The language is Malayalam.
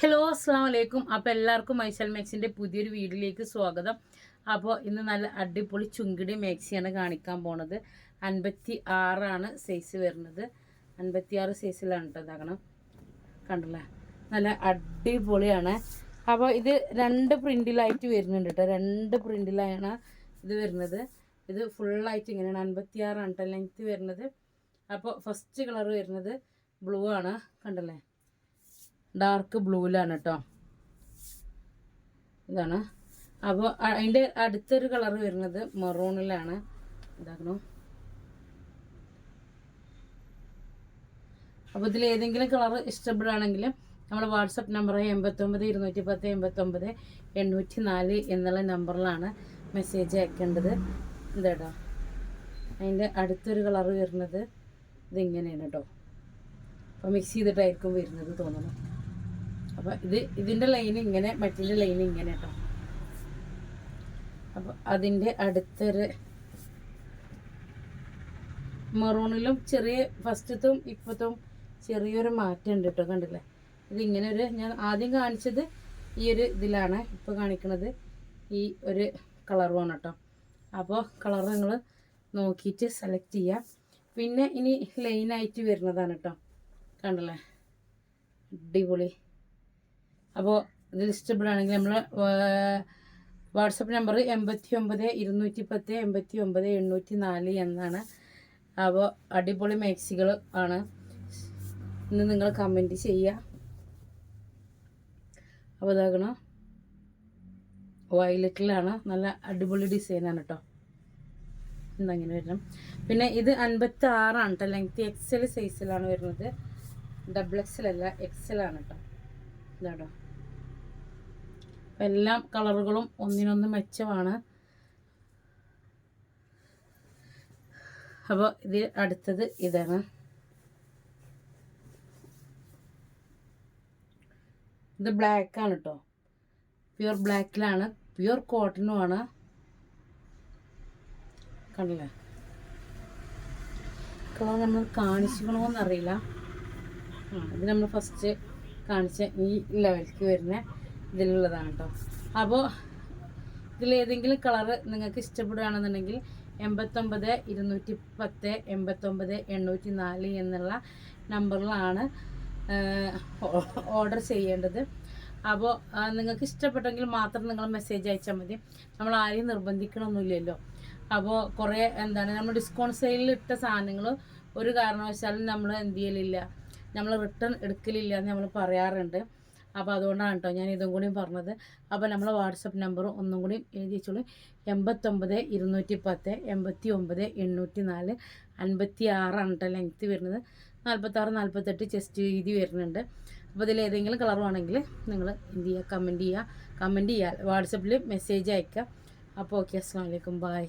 ഹലോ അസ്സാം വലൈക്കും അപ്പോൾ എല്ലാവർക്കും മൈസൽ മാക്സിന്റെ പുതിയൊരു വീഡിയോയിലേക്ക് സ്വാഗതം. അപ്പോൾ ഇന്ന് നല്ല അടിപൊളി ചുങ്കിടി മാക്സിയാണ് കാണിക്കാൻ പോണത്. അൻപത്തി ആറാണ് സൈസ് വരുന്നത്. അൻപത്തി ആറ് സൈസിലാണ് കേട്ടോ ഇതാക്കണം. കണ്ടല്ലേ? നല്ല അടിപൊളിയാണ്. അപ്പോൾ ഇത് രണ്ട് പ്രിന്റിലായിട്ട് വരുന്നുണ്ട് കേട്ടോ രണ്ട് പ്രിന്റിലാണ് ഇത് വരുന്നത്. ഇത് ഫുള്ളായിട്ട് ഇങ്ങനെയാണ്. അൻപത്തി ആറാണ് കേട്ടോ ലെങ്ത്ത് വരുന്നത്. അപ്പോൾ ഫസ്റ്റ് കളർ വരുന്നത് ബ്ലൂ ആണ്. കണ്ടല്ലേ? ഡാർക്ക് ബ്ലൂവിലാണ് കേട്ടോ ഇതാണ്. അപ്പോൾ അതിന്റെ അടുത്തൊരു കളർ വരുന്നത് മെറൂണിലാണ് ഇതാക്കണം? അപ്പോൾ ഇതിൽ ഏതെങ്കിലും കളർ ഇഷ്ടപ്പെടുകയാണെങ്കിൽ നമ്മുടെ വാട്സപ്പ് നമ്പർ എൺപത്തൊമ്പത് ഇരുന്നൂറ്റി പത്ത് എൺപത്തൊമ്പത് എണ്ണൂറ്റി നാല് എന്നുള്ള നമ്പറിലാണ് മെസ്സേജ് അയക്കേണ്ടത്. ഇതേട്ടോ. അതിന്റെ അടുത്തൊരു കളർ വരുന്നത് ഇതിങ്ങനെയാണ് കേട്ടോ അപ്പോൾ മിക്സ് ചെയ്തിട്ടായിരിക്കും വരുന്നത് തോന്നുന്നു. അപ്പോൾ ഇത് ഇതിന്റെ ലൈൻ ഇങ്ങനെ മറ്റേ ലൈൻ ഇങ്ങനെ കേട്ടോ അപ്പോൾ അതിന്റെ അടുത്തൊരു മെറൂണിലും ചെറിയ ഫസ്റ്റത്തും ഇപ്പത്തും ചെറിയൊരു മാറ്റം ഉണ്ട് കേട്ടോ കണ്ടില്ലേ? ഇങ്ങനെ ഒരു ഞാൻ ആദ്യം കാണിച്ചത് ഈ ഒരു ഇതിലാണ് ഇപ്പോൾ കാണിക്കുന്നത് ഈ ഒരു കളറുമാണ് കേട്ടോ അപ്പോൾ കളർ നിങ്ങൾ നോക്കിയിട്ട് സെലക്ട് ചെയ്യാം. പിന്നെ ഇനി ലൈനായിട്ട് വരുന്നതാണ് കേട്ടോ കണ്ടല്ലേ? അടിപൊളി. അപ്പോൾ ഇതിൽ ഇഷ്ടപ്പെടുകയാണെങ്കിൽ നമ്മൾ വാട്സപ്പ് നമ്പർ എൺപത്തി ഒമ്പത് ഇരുന്നൂറ്റി പത്ത് എൺപത്തി ഒമ്പത് എണ്ണൂറ്റി നാല് എന്നാണ്. അപ്പോൾ അടിപൊളി മാക്സികൾ ആണ്. ഇന്ന് നിങ്ങൾ കമന്റ് ചെയ്യുക അപ്പോൾ ഇതാകണം വയലറ്റിലാണ്. നല്ല അടിപൊളി ഡിസൈനാണ് കേട്ടോ എന്തങ്ങനെ വരണം. പിന്നെ ഇത് അൻപത്തി ആറാണ് കേട്ടോ ലെങ്ത് എക്സൽ സൈസിലാണ് വരുന്നത്. ഡബിൾ എക്സൽ അല്ല എക്സൽ ആണ് കേട്ടോ ഇതാട്ടോ എല്ലാം കളറുകളും ഒന്നിനൊന്ന് മെച്ചമാണ്. അപ്പോൾ ഇത് അടുത്തത് ഇതാണ്. ഇത് ബ്ലാക്ക് ആണ് കേട്ടോ പ്യുർ ബ്ലാക്കിലാണ് പ്യുർ കോട്ടനുമാണ് കണ്ടില്ലേ? കളർ നമ്മൾ കാണിച്ചിക്കണമെന്നറിയില്ല ആ ഇത് നമ്മൾ ഫസ്റ്റ് കാണിച്ച ഈ ലെവലിലേക്ക് വരുന്ന. ഇതിലുള്ളതാണ് കേട്ടോ അപ്പോൾ ഇതിലേതെങ്കിലും കളറ് നിങ്ങൾക്ക് ഇഷ്ടപ്പെടുകയാണെന്നുണ്ടെങ്കിൽ എൺപത്തൊമ്പത് ഇരുന്നൂറ്റി പത്ത് എൺപത്തൊമ്പത് എണ്ണൂറ്റി നാല് എന്നുള്ള നമ്പറിലാണ് ഓർഡർ ചെയ്യേണ്ടത്. അപ്പോൾ നിങ്ങൾക്ക് ഇഷ്ടപ്പെട്ടെങ്കിൽ മാത്രം നിങ്ങൾ മെസ്സേജ് അയച്ചാൽ മതി. നമ്മൾ ആരെയും നിർബന്ധിക്കണമൊന്നുമില്ലല്ലോ. അപ്പോൾ കുറേ എന്താണ് നമ്മൾ ഡിസ്കൗണ്ട് സെയിലിൽ ഇട്ട സാധനങ്ങൾ ഒരു കാരണവശാലും നമ്മൾ എന്ത് ചെയ്യലില്ല. നമ്മൾ റിട്ടേൺ എടുക്കലില്ല എന്ന് നമ്മൾ പറയാറുണ്ട്. അപ്പോൾ അതുകൊണ്ടാണ് കേട്ടോ ഞാൻ ഇതും കൂടിയും പറഞ്ഞത്. അപ്പോൾ നമ്മളെ വാട്സപ്പ് നമ്പർ ഒന്നും കൂടി എഴുതി വെച്ചോളൂ എൺപത്തൊമ്പത് ഇരുന്നൂറ്റി പത്ത് എൺപത്തി ഒമ്പത് എണ്ണൂറ്റി നാല് അൻപത്തി ആറാണ് കേട്ടോ ലെങ്ത്ത് വരുന്നത്. നാൽപ്പത്താറ് നാൽപ്പത്തെട്ട് ചെസ്റ്റ് വീതി വരുന്നുണ്ട്. അപ്പോൾ ഇതിൽ ഏതെങ്കിലും കളർ വേണമെങ്കിൽ നിങ്ങൾ എന്ത് ചെയ്യുക? കമന്റ് ചെയ്യുക. കമന്റ് ചെയ്യുക വാട്സപ്പിൽ മെസ്സേജ് അയക്കുക അപ്പോൾ ഓക്കെ അസ്സാം വലൈക്കും ബായ്